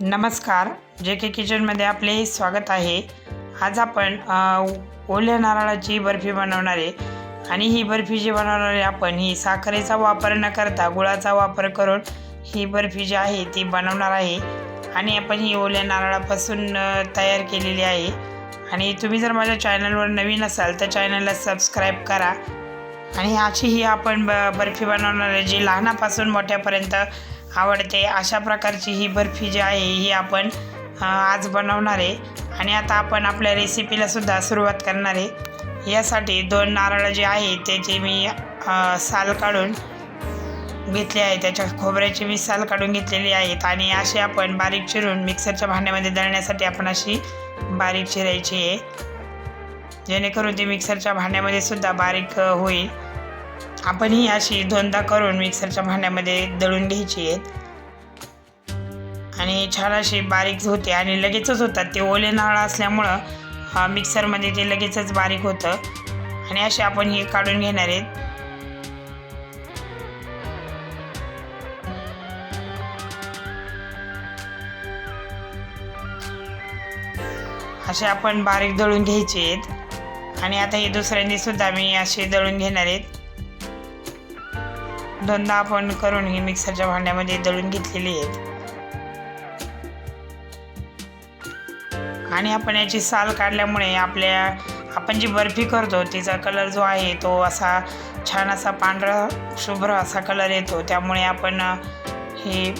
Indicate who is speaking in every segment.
Speaker 1: नमस्कार. जे के किचनमध्ये आपले स्वागत आहे. आज आपण ओल्या नारळाची बर्फी बनवणार आहे. आणि ही बर्फी जी बनवणार आहे आपण ही साखरेचा वापर न करता गुळाचा वापर करून ही बर्फी जी आहे ती बनवणार आहे. आणि आपण ही ओल्या नारळापासून तयार केलेली आहे. आणि तुम्ही जर माझ्या चॅनलवर नवीन असाल तर चॅनलला सबस्क्राईब करा. आणि अशी ही आपण ब बर्फी बनवणार आहे जी लहानापासून मोठ्यापर्यंत आवडते. अशा प्रकारची ही बर्फी जी आहे ही आपण आज बनवणार आहे. आणि आता आपण आपल्या रेसिपीलासुद्धा सुरुवात करणार आहे. यासाठी दोन नारळ जे आहे त्याची मी साल काढून घेतले आहे. त्याच्या खोबऱ्याची मी साल काढून घेतलेली आहेत. आणि असे आपण बारीक चिरून मिक्सरच्या भांड्यामध्ये दळण्यासाठी आपण अशी बारीक चिरायची आहे. जेणेकरून ती मिक्सरच्या भांड्यामध्ये सुद्धा बारीक होईल. आपण ही अशी दोनदा करून मिक्सरच्या भांड्यामध्ये दळून घ्यायची आहेत. आणि छान अशी बारीक होते आणि लगेचच होतात. ते ओले नारळ असल्यामुळं मिक्सरमध्ये ते लगेचच बारीक होतं. आणि असे आपण हे काढून घेणार आहेत. असे आपण बारीक दळून घ्यायचे आहेत. आणि आता हे दुसऱ्यांनी सुद्धा मी असे दळून घेणार आहेत. दोनदा आपण करून ही मिक्सरच्या भांड्यामध्ये दळून घेतलेली आहेत. आणि आपण याची साल काढल्यामुळे आपल्या आपण जी बर्फी करतो तिचा कलर जो आहे तो असा छान असा पांढरा शुभ्र असा कलर येतो. त्यामुळे आपण ही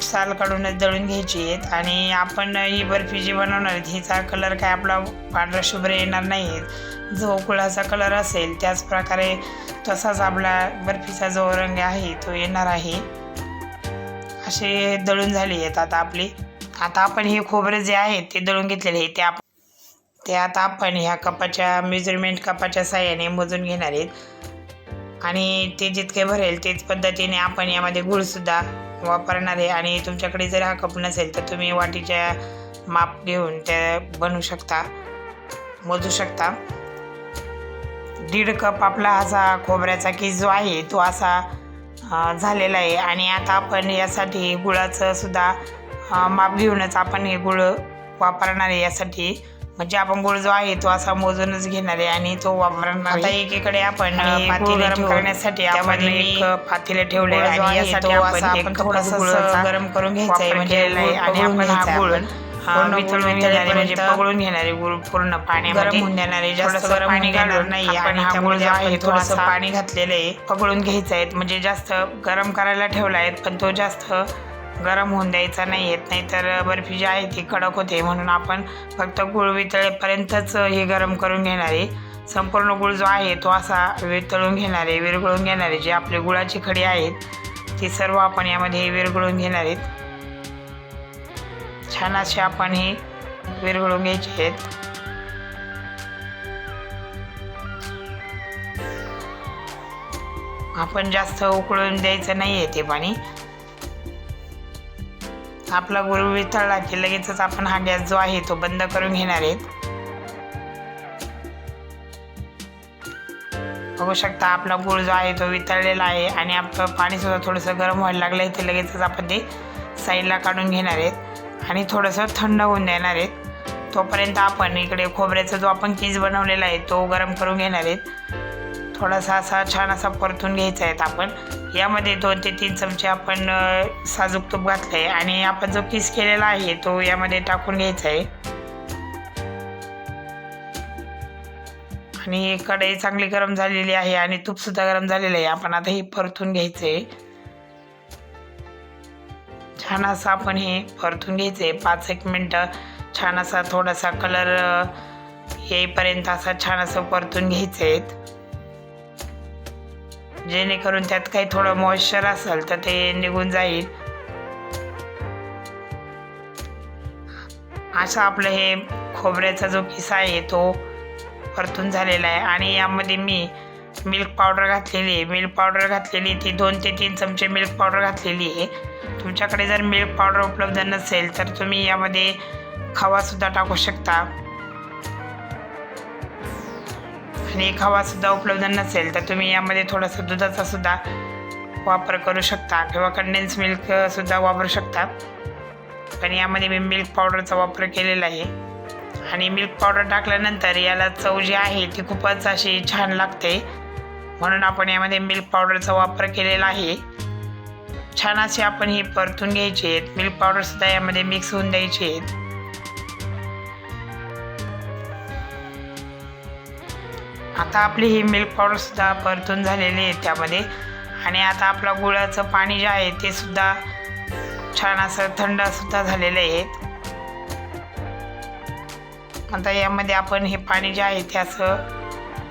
Speaker 1: साल काढूनच दळून घ्यायची आहेत. आणि आपण ही बर्फी जी बनवणार आहेत हिचा कलर काय आपला पांढरा शुभ्र येणार नाही आहे जो गुळाचा कलर असेल त्याच प्रकारे तसाच आपला बर्फीचा जो रंग आहे तो येणार आहे. असे दळून झाले आहेत आता आपली. आता आपण हे खोबरं जे आहे ते दळून घेतलेले आहे. ते आप ते आता आपण ह्या कपाच्या मेजरमेंट कपाच्या साह्याने मोजून घेणार आहेत. आणि ते जितके भरेल तेच पद्धतीने आपण यामध्ये गुळसुद्धा वापरणार आहे. आणि तुमच्याकडे जर हा कप नसेल तर तुम्ही वाटीच्या माप घेऊन त्या बनवू शकता मोजू शकता. दीड कप आपला असा खोबऱ्याचा किस जो आहे तो असा झालेला आहे. आणि आता आपण यासाठी गुळाचं सुद्धा माप घेऊनच आपण हे गुळ वापरणार आहे यासाठी. म्हणजे आपण गुळ जो आहे तो असा मोजूनच घेणार आहे आणि तो वापरणार. आता एकीकडे आपण
Speaker 2: गुळ गरम करण्यासाठी आपण
Speaker 1: एक पातेले ठेवले आणि यासाठी
Speaker 2: तो
Speaker 1: आपण
Speaker 2: थोडासा
Speaker 1: गरम करून घ्यायचा आहे म्हणजे आणि आपण हा गुळ
Speaker 2: पूर्ण
Speaker 1: वितळून
Speaker 2: गुळ
Speaker 1: घेणारे म्हणजे पगळून घेणारे गुळ पूर्ण पाण्यामध्ये.
Speaker 2: गरम होऊन देणारे, जास्त गरम
Speaker 1: पाणी घालणार नाही आणि
Speaker 2: जो आहे
Speaker 1: थोडंसं पाणी घातलेलं आहे पगळून घ्यायचं आहे म्हणजे जास्त गरम करायला ठेवला आहे पण तो जास्त गरम होऊन द्यायचा नाही येत नाही तर बर्फी जी आहे ती कडक होते. म्हणून आपण फक्त गुळ वितळेपर्यंतच हे गरम करून घेणार. आहे संपूर्ण गुळ जो आहे तो असा वितळून घेणार विरघळून घेणार जे आपले गुळाची खडी आहेत ती सर्व आपण यामध्ये विरघळून घेणार आहेत. छान असे आपण हे विरघळून घ्यायचे आहेत. आपण जास्त उकळून द्यायचं नाही आहे ते पाणी. आपला गुरु वितळला की लगेचच आपण हा गॅस जो आहे तो बंद करून घेणार आहेत. बघू शकता आपला गुळ जो आहे तो वितळलेला आहे आणि आपलं पाणी सुद्धा थोडंसं गरम व्हायला लागलं आहे ते लगेचच आपण ते साईडला काढून घेणार आहेत. आणि थोडंसं थंड होऊन देणार आहेत. तोपर्यंत आपण इकडे खोबऱ्याचा जो आपण चीज बनवलेला आहे तो गरम करून घेणार आहेत. थोडासा असा छान असा परतून घ्यायचा आहे आपण. यामध्ये दोन ते तीन चमचे आपण साजूक तूप घातलं आहे आणि आपण जो किस केलेला आहे तो यामध्ये टाकून घ्यायचा आहे. आणि कढई चांगली गरम झालेली आहे आणि तूपसुद्धा गरम झालेलं आहे. आपण आता हे परतून घ्यायचं आहे छान असं आपण हे परतून घ्यायचं आहे पाच एक मिनटं छान असा थोडासा कलर येईपर्यंत असा छान असं परतून घ्यायचं आहेत जेणेकरून त्यात काही थोडं मॉइश्चर असेल तर ते निघून जाईल. असं आपलं हे खोबऱ्याचा जो किस्सा आहे तो परतून झालेला आहे. आणि यामध्ये मी मिल्क पावडर घातलेली आहे. मिल्क पावडर घातलेली ती दोन ते तीन चमचे मिल्क पावडर घातलेली आहे. तुमच्याकडे जर मिल्क पावडर उपलब्ध नसेल तर तुम्ही यामध्ये खवासुद्धा टाकू शकता. आणि खवासुद्धा उपलब्ध नसेल तर तुम्ही यामध्ये थोडंसं दुधाचा सुद्धा वापर करू शकता किंवा कंडेन्स मिल्कसुद्धा वापरू शकता. पण यामध्ये मी मिल्क पावडरचा वापर केलेला आहे. आणि मिल्क पावडर टाकल्यानंतर याला चव जी आहे ती खूपच अशी छान लागते. म्हणून आपण यामध्ये मिल्क पावडरचा वापर केलेला आहे. छान असे आपण हे परतून घ्यायचे आहेत. मिल्क पावडरसुद्धा यामध्ये मिक्स होऊन द्यायचे आहेत. आता आपली ही मिल्क पावडरसुद्धा परतून झालेली आहे त्यामध्ये. आणि आता आपला गुळाचं पाणी जे आहे ते सुद्धा छान असं थंडसुद्धा झालेलं आहे. आता यामध्ये आपण हे पाणी जे आहे ते असं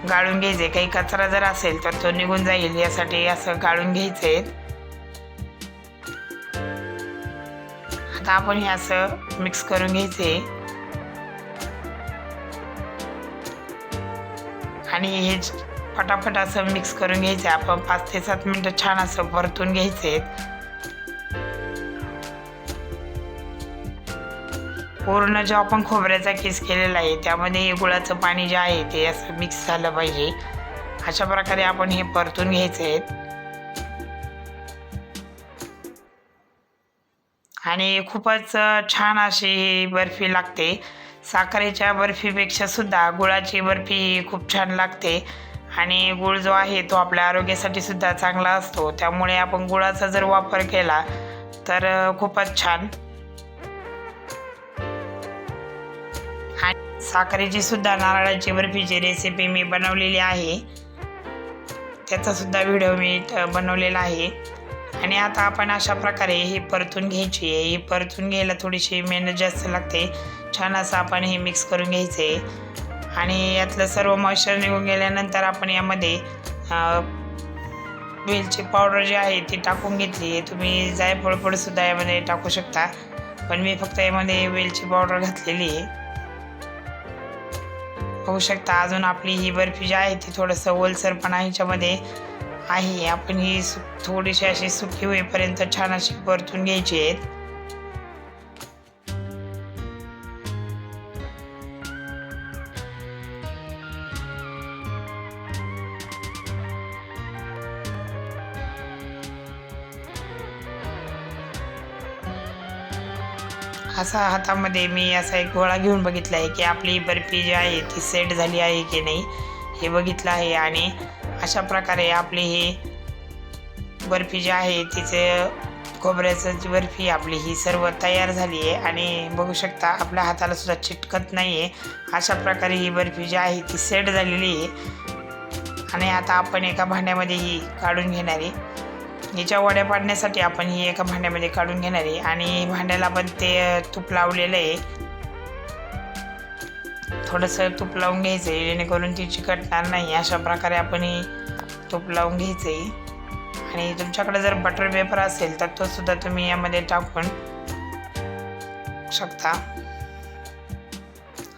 Speaker 1: गाळून घ्यायचे. काही कचरा जर असेल तर तो निघून जाईल. यासाठी असं गाळून घ्यायचे. आता आपण हे असं मिक्स करून घ्यायचे. आणि हे फटाफट असं मिक्स करून घ्यायचे. आपण पाच ते सात मिनटं छान असं परतून घ्यायचे. पूर्ण जो आपण खोबऱ्याचा किस केलेला आहे त्यामध्ये हे गुळाचं पाणी जे आहे ते असं मिक्स झालं पाहिजे. अशा प्रकारे आपण हे परतून घ्यायचे आहेत आणि खूपच छान अशी ही बर्फी लागते. साखरेच्या बर्फीपेक्षा सुद्धा गुळाची बर्फी ही खूप छान लागते. आणि गुळ जो आहे तो आपल्या आरोग्यासाठी सुद्धा चांगला असतो. त्यामुळे आपण गुळाचा जर वापर केला तर खूपच छान. साखरेची सुद्धा नारळाची बर्फीची रेसिपी मी बनवलेली आहे. त्याचा सुद्धा व्हिडिओ मी ट- बनवलेला आहे. आणि आता आपण अशा प्रकारे ही परतून घ्यायची आहे. ही परतून घ्यायला थोडीशी मेहनत जास्त लागते. छान असं आपण हे मिक्स करून घ्यायचे. आणि यातलं सर्व मॉइश्चर निघून गेल्यानंतर आपण यामध्ये वेलची पावडर जी आहे ती टाकून घेतली आहे. तुम्ही जायफळ सुद्धा यामध्ये टाकू शकता. पण मी फक्त यामध्ये वेलची पावडर घातलेली आहे. होऊ शकता अजून आपली ही बर्फी जी आहे ती थोडंसं ओलसरपणा ह्याच्यामध्ये आहे. आपण ही सु थोडीशी अशी सुकी होईपर्यंत छान अशी परतून घ्यायची आहेत. असा हातामध्ये मी असा एक गोळा घेऊन बघितला आहे की आपली बर्फी जी आहे ती सेट झाली आहे की नाही हे बघितलं आहे. आणि अशा प्रकारे आपली ही बर्फी जी आहे तिचे खोबऱ्याचं जी बर्फी आपली ही सर्व तयार झाली आहे. आणि बघू शकता आपल्या हाताला सुद्धा चिटकत नाही आहे अशा प्रकारे ही बर्फी जी आहे ती सेट झालेली आहे. आणि आता आपण एका भांड्यामध्ये ही काढून घेणार हिच्या याच्या वड्या पाडण्यासाठी आपण ही एका भांड्यामध्ये काढून घेणार आहे. आणि भांड्याला पण ते तूप लावलेलं आहे. थोडंसं तूप लावून घ्यायचं आहे जेणेकरून ती चिकटणार नाही. अशा प्रकारे आपण ही तूप लावून घ्यायचं आहे आणि तुमच्याकडे जर बटर पेपर असेल तर तो सुद्धा तुम्ही यामध्ये टाकून शकता.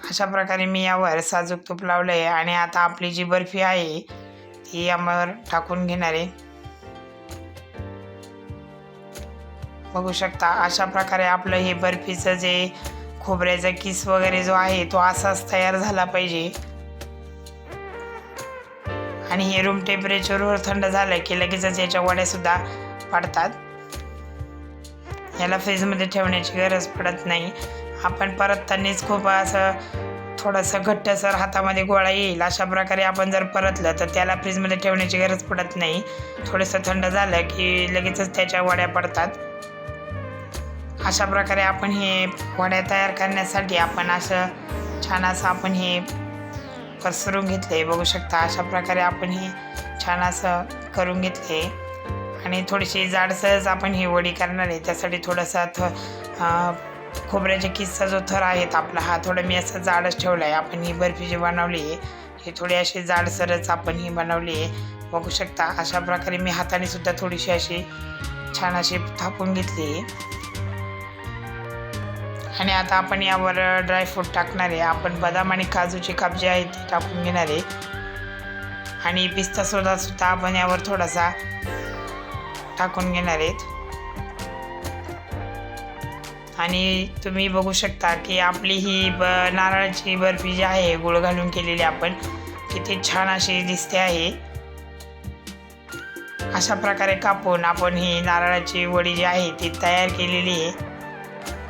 Speaker 1: अशा प्रकारे मी यावर साजूक तूप लावलं आहे आणि आता आपली जी बर्फी आहे ती यावर टाकून घेणार आहे. बघू शकता. अशा प्रकारे आपलं हे बर्फीचं जे खोबऱ्याचा किस वगैरे जो आहे तो असाच तयार झाला पाहिजे. आणि हे रूम टेम्परेचरवर थंड झालं की लगेचच याच्या वड्यासुद्धा पडतात. याला फ्रीजमध्ये ठेवण्याची गरज पडत नाही. आपण परततानीच खूप असं थोडंसं घट्टसर हातामध्ये गोळा येईल. अशा प्रकारे आपण जर परतलं तर त्याला फ्रीजमध्ये ठेवण्याची गरज पडत नाही. थोडंसं थंड झालं की लगेचच त्याच्या वड्या पडतात. अशा प्रकारे आपण हे वड्या तयार करण्यासाठी आपण असं छान असं आपण हे पसरून घेतले बघू शकता अशा प्रकारे आपण हे छान असं करून घेतले आणि थोडीशी जाडसरच आपण ही वडी करणार आहे. त्यासाठी थोडासा थ खोबऱ्याच्या किस्सा जो थर आहे आपला हा थोडा मी असं जाडच ठेवला आहे आपण ही बर्फी जी बनवली आहे ही थोडी अशी जाडसरच आपण ही बनवली आहे. बघू शकता अशा प्रकारे मी हाताने सुद्धा थोडीशी अशी छान अशी थापून घेतली आहे. आणि आता आपण यावर ड्रायफ्रूट टाकणार आहे. आपण बदाम आणि काजूची काप जी आहे ती टाकून घेणार आहे. आणि पिस्ता सोडा सुद्धा आपण यावर थोडासा टाकून घेणार आहेत. आणि तुम्ही बघू शकता की आपली ही ब नारळाची बर्फी जी आहे गुळ घालून केलेली आपण किती छान अशी दिसते आहे. अशा प्रकारे कापून आपण ही नारळाची वडी जी आहे ती तयार केलेली आहे.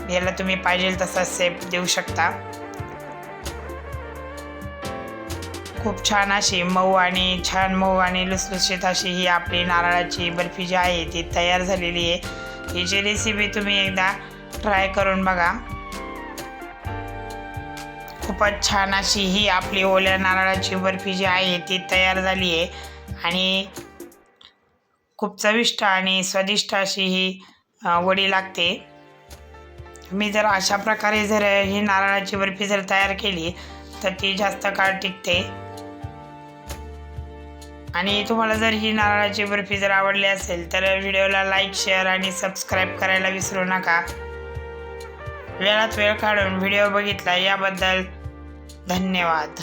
Speaker 1: याला तुम्ही पाहिजे तसा सेप देऊ शकता. खूप छान अशी मऊ आणि छान मऊ आणि लुसलुशीत अशी ही आपली नारळाची बर्फी जी आहे ती तयार झालेली आहे. हिची रेसिपी तुम्ही एकदा ट्राय करून बघा. खूपच छान अशी ही आपली ओल्या नारळाची बर्फी जी आहे ती तयार झाली आहे. आणि खूप चविष्ट आणि स्वादिष्ट अशी ही वडी लागते. मी जर अशा प्रकारे जर ही नारळाची बर्फी जर तयार केली तर ती जास्त काळ टिकते. आणि तुम्हाला जर ही नारळाची बर्फी जर आवडली असेल तर व्हिडिओला लाईक शेअर आणि सबस्क्राईब करायला विसरू नका. वेळात वेळ काढून व्हिडिओ बघितला याबद्दल धन्यवाद.